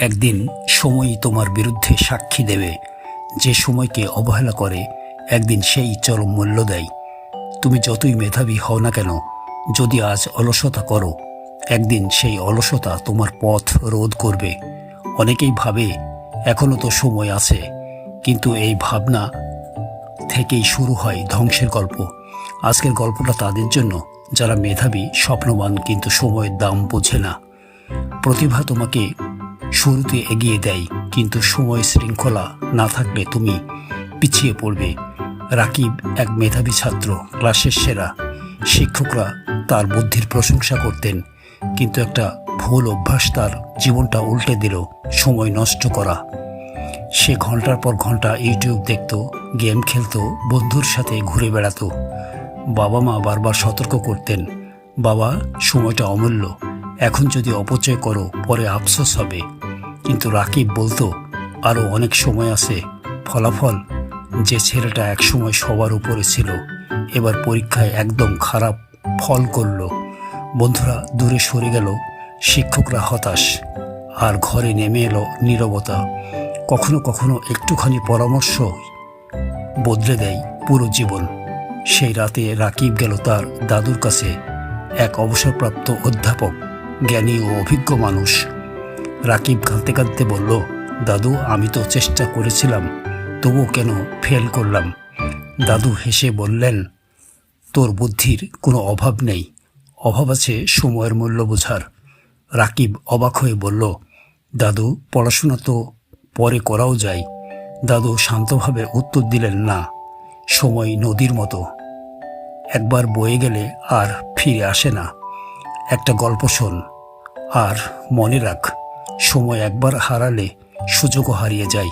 একদিন সময়ই তোমার বিরুদ্ধে সাক্ষী দেবে, যে সময়কে অবহেলা করে, একদিন সেই চরম মূল্য দেয়। তুমি যতই মেধাবী হও না কেন, যদি আজ অলসতা করো, একদিন সেই অলসতা তোমার পথ রোধ করবে। অনেকেই ভাবে, এখনও তো সময় আছে, কিন্তু এই ভাবনা থেকেই শুরু হয় ধ্বংসের গল্প। আজকের গল্পটা তাদের জন্য, যারা মেধাবী, স্বপ্নবান, কিন্তু সময়ের দাম বোঝে না। প্রতিভা তোমাকে শুরুতে এগিয়ে দেয়, কিন্তু সময় শৃঙ্খলা না থাকলে তুমি পিছিয়ে পড়বে। রাকিব এক মেধাবী ছাত্র, ক্লাসের সেরা। শিক্ষকরা তার বুদ্ধির প্রশংসা করতেন, কিন্তু একটা ভুল অভ্যাস তার জীবনটা উল্টে দিল, সময় নষ্ট করা। সে ঘণ্টার পর ঘণ্টা ইউটিউব দেখত, গেম খেলত, বন্ধুর সাথে ঘুরে বেড়াতো। বাবা মা বারবার সতর্ক করতেন, বাবা, সময়টা অমূল্য। এখন যদি অপচয় করো, পরে আফসোস হবে। কিন্তু রাকিব বলতো আরও অনেক সময় আছে, ফলাফল যে ছেলেটা একসময় সবার উপরে ছিল, এবার পরীক্ষায় একদম খারাপ ফল করল। বন্ধুরা, দূরে সরে গেল, শিক্ষকরা হতাশ, আর ঘরে নেমে এলো নীরবতা। কখনো কখনো একটুখানি পরামর্শ বদলে দেয় পুরো জীবন। সেই রাতে রাকিব গেল তার দাদুর কাছে, এক অবসরপ্রাপ্ত অধ্যাপক, জ্ঞানী ও অভিজ্ঞ মানুষ। রাকিব কাঁদতে কাঁদতে বলল, দাদু, আমি তো চেষ্টা করেছিলাম, তবুও কেন ফেল করলাম? দাদু হেসে বললেন, তোর বুদ্ধির কোনো অভাব নেই, অভাব আছে সময়ের মূল্য বোঝার। রাকিব অবাক হয়ে বলল, দাদু, পড়াশোনা তো পরে করাও যায়। দাদু শান্তভাবে উত্তর দিলেন, না, সময় নদীর মতো। একবার বয়ে গেলে আর ফিরে আসে না। একটা গল্প শোন, আর মনে রাখ। সময় একবার হারালে সুযোগও হারিয়ে যায়।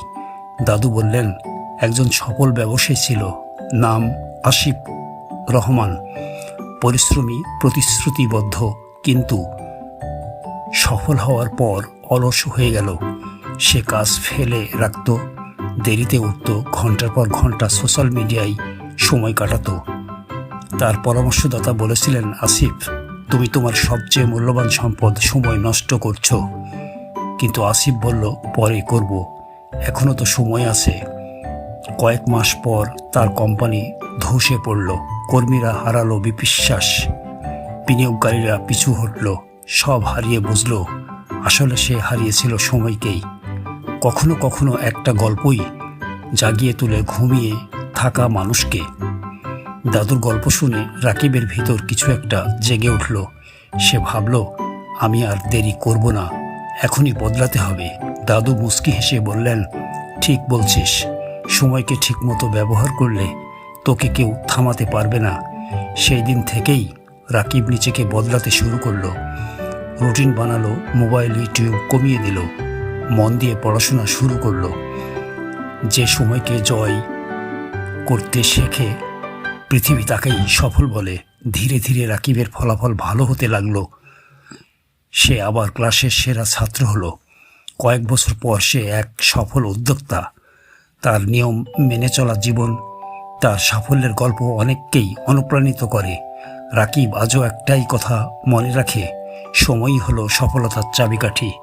দাদু বললেন, একজন সফল ব্যবসায়ী ছিল, নাম আসিফ রহমান। পরিশ্রমী, প্রতিশ্রুতিবদ্ধ, কিন্তু সফল হওয়ার পর অলস হয়ে গেল। সে কাজ ফেলে রাখত, দেরিতে উঠত, ঘণ্টার পর ঘণ্টা সোশ্যাল মিডিয়ায় সময় কাটাতো। তার পরামর্শদাতা বলেছিলেন, আসিফ, তুমি তোমার সবচেয়ে মূল্যবান সম্পদ সময় নষ্ট করছ। কিন্তু আসিফ বলল, পরে করব। এখনও তো সময় আছে। কয়েক মাস পর তার কোম্পানি ধসে পড়ল। কর্মীরা হারালো বিপিশ্বাস। বিনিয়োগকারীরা পিছু হটল। সব হারিয়ে বুঝল, আসলে সে হারিয়েছিল সময়কেই। কখনো কখনো একটা গল্পই জাগিয়ে তুলে ঘুমিয়ে থাকা মানুষকে। দাদুর গল্প শুনে রাকিবের ভিতর কিছু একটা জেগে উঠল। সে ভাবল, আমি আর দেরি করব না। এখনই বদলাতে হবে। দাদু মুস্কি হেসে বললেন, ঠিক বলছিস। সময়কে ঠিকমতো ব্যবহার করলে তোকে কেউ থামাতে পারবে না। সেই দিন থেকেই রাকিব নিজেকে বদলাতে শুরু করল। রুটিন বানালো, মোবাইল, ইউটিউব কমিয়ে দিল, মন দিয়ে পড়াশোনা শুরু করল। যে সময়কে জয় করতে শেখে, পৃথিবী তাকেই সফল বলে। ধীরে ধীরে রাকিবের ফলাফল ভালো হতে লাগল। সে আবার ক্লাসের সেরা ছাত্র হল। কয়েক বছর পর সে এক সফল উদ্যোক্তা। তার নিয়ম মেনে চলা জীবন, তার সাফল্যের গল্প অনেককেই অনুপ্রাণিত করে। রাকিব আজও একটাই কথা মনে রাখে, সময়ই হলো সফলতার চাবিকাঠি।